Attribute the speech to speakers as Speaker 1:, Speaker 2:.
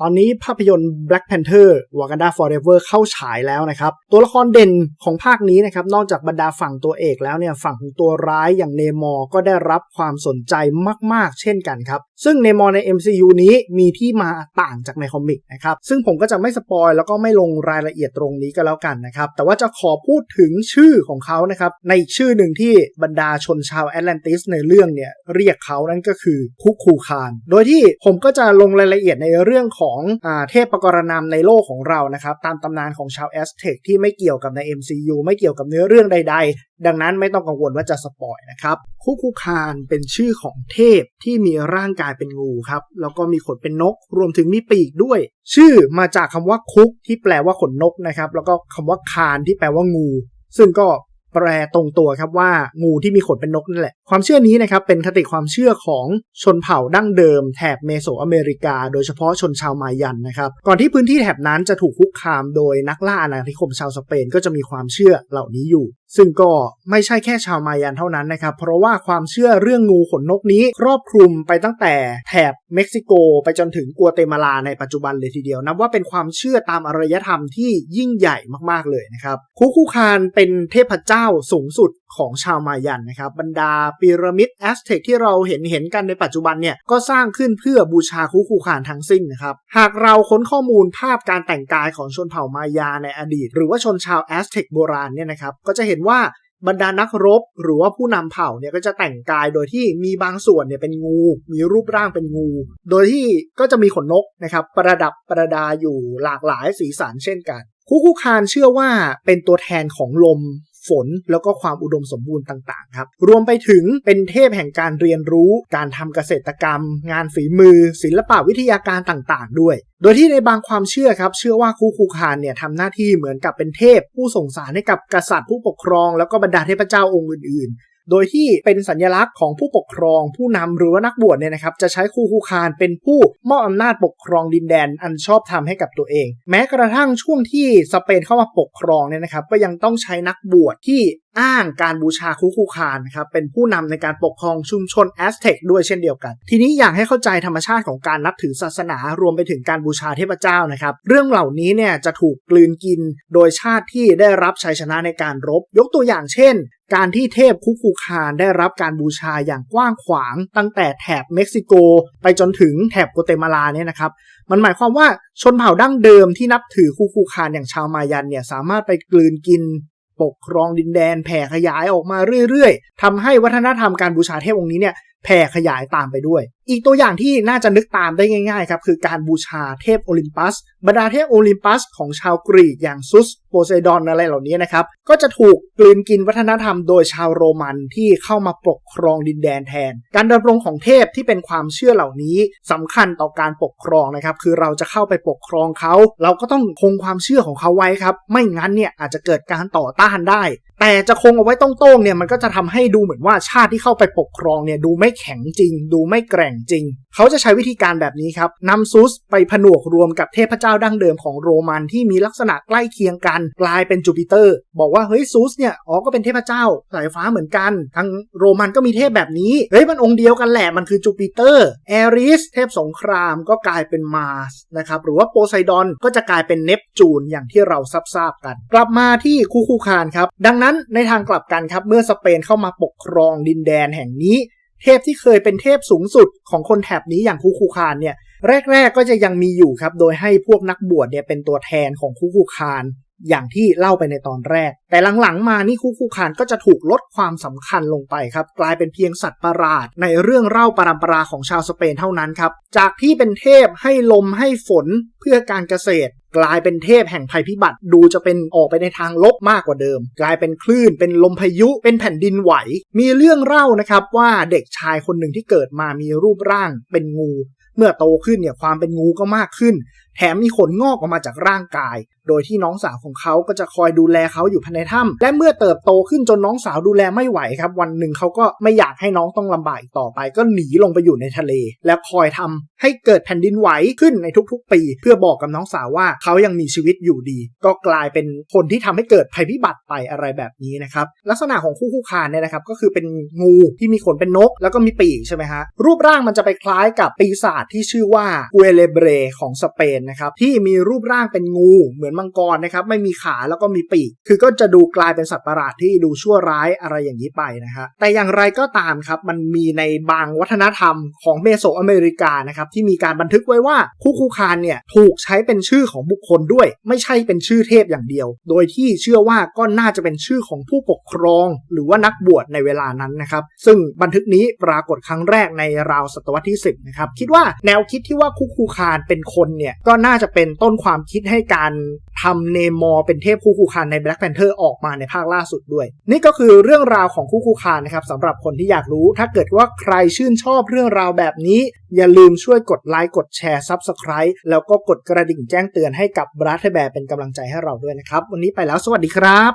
Speaker 1: ตอนนี้ภาพยนตร์ Black Panther Wakanda Forever เข้าฉายแล้วนะครับ ตัวละครเด่นของภาคนี้นะครับ นอกจากบรรดาฝั่งตัวเอกแล้วเนี่ย ฝั่งของตัวร้ายอย่างเนมอร์ก็ได้รับความสนใจมาก ๆ เช่นกันครับ ซึ่งเนมอร์ใน MCU นี้มีที่มาต่างจากในคอมิกนะครับ ซึ่งผมก็จะไม่สปอยแล้วก็ไม่ลงรายละเอียดตรงนี้ก็แล้วกันนะครับ แต่ว่าจะขอพูดถึงชื่อของเขานะครับ ในอีกชื่อหนึ่งที่บรรดาชนชาวแอตแลนติสในเรื่องเนี่ยเรียกเขานั่นก็คือคุกคูคาน โดยที่ผมก็จะลงรายละเอียดในเรื่องของอาเทพประกรณำในโลกของเรานะครับตามตำนานของชาวแอสเท็กที่ไม่เกี่ยวกับใน MCU ไม่เกี่ยวกับเนื้อเรื่องใด ๆ ดังนั้นไม่ต้องกังวลว่าจะสปอยนะครับคุกคูคานเป็นชื่อของเทพที่มีร่างกายเป็นงูครับแล้วก็มีขนเป็นนก รวมถึงมีปีกด้วย ชื่อมาจากคำว่าคุกที่แปลว่าขนนกนะครับแล้วก็คำว่าคานที่แปลว่างู ซึ่งก็ แปลตรงตัวครับว่างูที่มีขนเป็นนกนั่นแหละ ความเชื่อนี้นะครับเป็นคติความเชื่อของชนเผ่าดั้งเดิมแถบเมโสอเมริกา โดยเฉพาะชนชาวมายันนะครับ ก่อนที่พื้นที่แถบนั้นจะถูกคุกคามโดยนักล่าอาณานิคมชาวสเปนก็จะมีความเชื่อเหล่านี้อยู่ซึ่งก็ไม่ใช่แค่ชาวมายันเท่านั้นนะครับ เพราะว่าความเชื่อเรื่องงูขนนกนี้ ครอบคลุมไปตั้งแต่แถบเม็กซิโก ไปจนถึงกัวเตมาลาในปัจจุบันเลยทีเดียว นับว่าเป็นความเชื่อตามอารยธรรมที่ยิ่งใหญ่มากๆเลยนะครับคุคูคานเป็นเทพเจ้าสูงสุดของชาวมายันนะครับ บรรดาพีระมิดแอสเท็กที่เราเห็นเห็นกันในปัจจุบันเนี่ยก็สร้างขึ้นเพื่อบูชาคุคูคานทั้งสิ้นนะครับ หากเราค้นข้อมูลภาพการแต่งกายของชนเผ่ามายาในอดีต หรือว่าชนชาวแอสเท็กโบราณเนี่ยนะครับก็จะเห็นว่าบรรดานักรบหรือว่าผู้นำเผ่าเนี่ยก็จะแต่งกายโดยที่มีบางส่วนเนี่ยเป็นงู มีรูปร่างเป็นงู โดยที่ก็จะมีขนนกนะครับประดับประดาอยู่หลากหลายสีสันเช่นกันคุคุคานเชื่อว่าเป็นตัวแทนของลม ฝน แล้วก็ความอุดมสมบูรณ์ต่างๆครับรวมไปถึงเป็นเทพแห่งการเรียนรู้ การทำเกษตรกรรม งานฝีมือ ศิลปะวิทยาการต่างๆ ด้วย โดยที่ในบางความเชื่อครับเชื่อว่าคูคูคานเนี่ยทำหน้าที่เหมือนกับเป็นเทพผู้ส่งสารให้กับกษัตริย์ผู้ปกครอง แล้วก็บรรดาเทพเจ้าองค์อื่นๆ โดยที่เป็นสัญลักษณ์ของผู้ปกครอง ผู้นำหรือว่านักบวชเนี่ยนะครับจะใช้คูคูคานเป็นผู้มอบอำนาจปกครองดินแดนอันชอบธรรมให้กับตัวเอง แม้กระทั่งช่วงที่สเปนเข้ามาปกครองเนี่ยนะครับก็ยังต้องใช้นักบวชที่ อ้างการบูชาคุคูคานนะครับเป็นผู้นำในการปกครองชุมชนแอสเท็กด้วยเช่นเดียวกัน ทีนี้อยากให้เข้าใจธรรมชาติของการนับถือศาสนารวมไปถึงการบูชาเทพเจ้านะครับ เรื่องเหล่านี้เนี่ยจะถูกกลืนกินโดยชาติที่ได้รับชัยชนะในการรบ ยกตัวอย่างเช่นการที่เทพคุคูคานได้รับการบูชาอย่างกว้างขวาง ตั้งแต่แถบเม็กซิโก ไปจนถึงแถบโกเตมาลาเนี่ยนะครับ มันหมายความว่าชนเผ่าดั้งเดิมที่นับถือคุคูคานอย่างชาวมายันเนี่ยสามารถไปกลืนกิน ปกครองดินแดนแผ่ขยายออกมาเรื่อยๆทำให้วัฒนธรรมการบูชาเทพองค์นี้เนี่ย แผ่ขยายตามไปด้วย อีกตัวอย่างที่น่าจะนึกตามได้ง่ายๆครับคือการบูชาเทพโอลิมปัส บรรดาเทพโอลิมปัสของชาวกรีกอย่างซุสโปไซดอนอะไรเหล่านี้นะครับ ก็จะถูกกลืนกินวัฒนธรรมโดยชาวโรมันที่เข้ามาปกครองดินแดนแทน การดำรงของเทพที่เป็นความเชื่อเหล่านี้สำคัญต่อการปกครองนะครับ คือเราจะเข้าไปปกครองเขา เราก็ต้องคงความเชื่อของเขาไว้ครับ ไม่งั้นเนี่ยอาจจะเกิดการต่อต้านได้ แต่จะคงเอาไว้ต้องโต้งเนี่ยมันก็จะทำให้ดูเหมือนว่าชาติที่เข้าไปปกครองเนี่ยดูไม่แข็งจริง ดูไม่แกร่งจริง เขาจะใช้วิธีการแบบนี้ครับนำซุสไปผนวกรวมกับเทพเจ้าดั้งเดิมของโรมันที่มีลักษณะใกล้เคียงกัน กลายเป็นจูปิเตอร์ บอกว่าเฮ้ยซุสเนี่ยอ๋อก็เป็นเทพเจ้าสายฟ้าเหมือนกัน ทางโรมันก็มีเทพแบบนี้เฮ้ยมันองค์เดียวกันแหละมันคือจูปิเตอร์แอริสเทพสงครามก็กลายเป็นมาร์สนะครับหรือว่าโพไซดอนก็จะกลายเป็นเนปจูนอย่างที่เราทราบกัน กลับมาที่คูคูคานครับดังนั้นในทางกลับกันครับเมื่อสเปนเข้ามาปกครองดินแดนแห่งนี้ เทพที่เคยเป็นเทพสูงสุดของคนแถบนี้อย่างคูคูคานเนี่ยแรก ๆ ก็จะยังมีอยู่ครับ โดยให้พวกนักบวชเนี่ยเป็นตัวแทนของคูคูคานอย่างที่เล่าไปในตอนแรก แต่หลังๆ มานี่คูคูคานก็จะถูกลดความสำคัญลงไปครับ กลายเป็นเพียงสัตว์ประหลาด ในเรื่องเล่าปรำปราของชาวสเปนเท่านั้นครับ จากที่เป็นเทพให้ลมให้ฝนเพื่อการเกษตร กลายเป็นเทพแห่งภัยพิบัติ ดูจะเป็นออกไปในทางลบมากกว่าเดิม กลายเป็นคลื่น เป็นลมพายุ เป็นแผ่นดินไหว มีเรื่องเล่านะครับว่าเด็กชายคนหนึ่งที่เกิดมามีรูปร่างเป็นงู เมื่อโตขึ้นเนี่ยความเป็นงูก็มากขึ้น แถมมีขนงอกออกมาจากร่างกาย โดยที่น้องสาวของเขาก็จะคอยดูแลเขาอยู่ภายในถ้ำและเมื่อเติบโตขึ้นจนน้องสาวดูแลไม่ไหวครับ วันหนึ่งเขาก็ไม่อยากให้น้องต้องลำบากอีกต่อไป ก็หนีลงไปอยู่ในทะเล และคอยทำให้เกิดแผ่นดินไหวขึ้นในทุกๆ ปี เพื่อบอกกับน้องสาวว่าเขายังมีชีวิตอยู่ดี ก็กลายเป็นผลที่ทำให้เกิดภัยพิบัติไปอะไรแบบนี้นะครับลักษณะของคู่คู่คานเนี่ยนะครับก็คือเป็นงูที่มีขนเป็นนก แล้วก็มีปีกใช่ไหมฮะรูปร่างมันจะไปคล้ายกับปีศาจที่ชื่อว่าเอเลเบรของสเปนนะครับที่มีรูปร่างเป็นงูเหมือนมังกรนะครับไม่มีขาแล้วก็มีปีก คือก็จะดูกลายเป็นสัตว์ประหลาดที่ดูชั่วร้ายอะไรอย่างนี้ไปนะฮะแต่อย่างไรก็ตามครับมันมีในบางวัฒนธรรมของเมโสอเมริกานะครับที่มีการบันทึกไว้ว่าคู่คูคานเนี่ยถูกใช้เป็นชื่อของบุคคลด้วย ไม่ใช่เป็นชื่อเทพอย่างเดียว โดยที่เชื่อว่าก็น่าจะเป็นชื่อของผู้ปกครอง หรือว่านักบวชในเวลานั้นนะครับซึ่งบันทึกนี้ปรากฏครั้งแรกในราวศตวรรษที่ 10นะครับคิดว่าแนวคิดที่ว่าคุกคูคานเป็นคนเนี่ยก็น่าจะเป็นต้นความคิดให้การทำเนมอร์เป็นเทพคู่คูคานใน Black Panther ออกมาในภาคล่าสุดด้วย นี่ก็คือเรื่องราวของคู่คูคานนะครับสำหรับคนที่อยากรู้ ถ้าเกิดว่าใครชื่นชอบเรื่องราวแบบนี้ อย่าลืมช่วยกดไลค์กดแชร์ Subscribe แล้วก็กดกระดิ่งแจ้งเตือนให้กับบรัทแบร์เป็นกำลังใจให้เราด้วยนะครับ วันนี้ไปแล้วสวัสดีครับ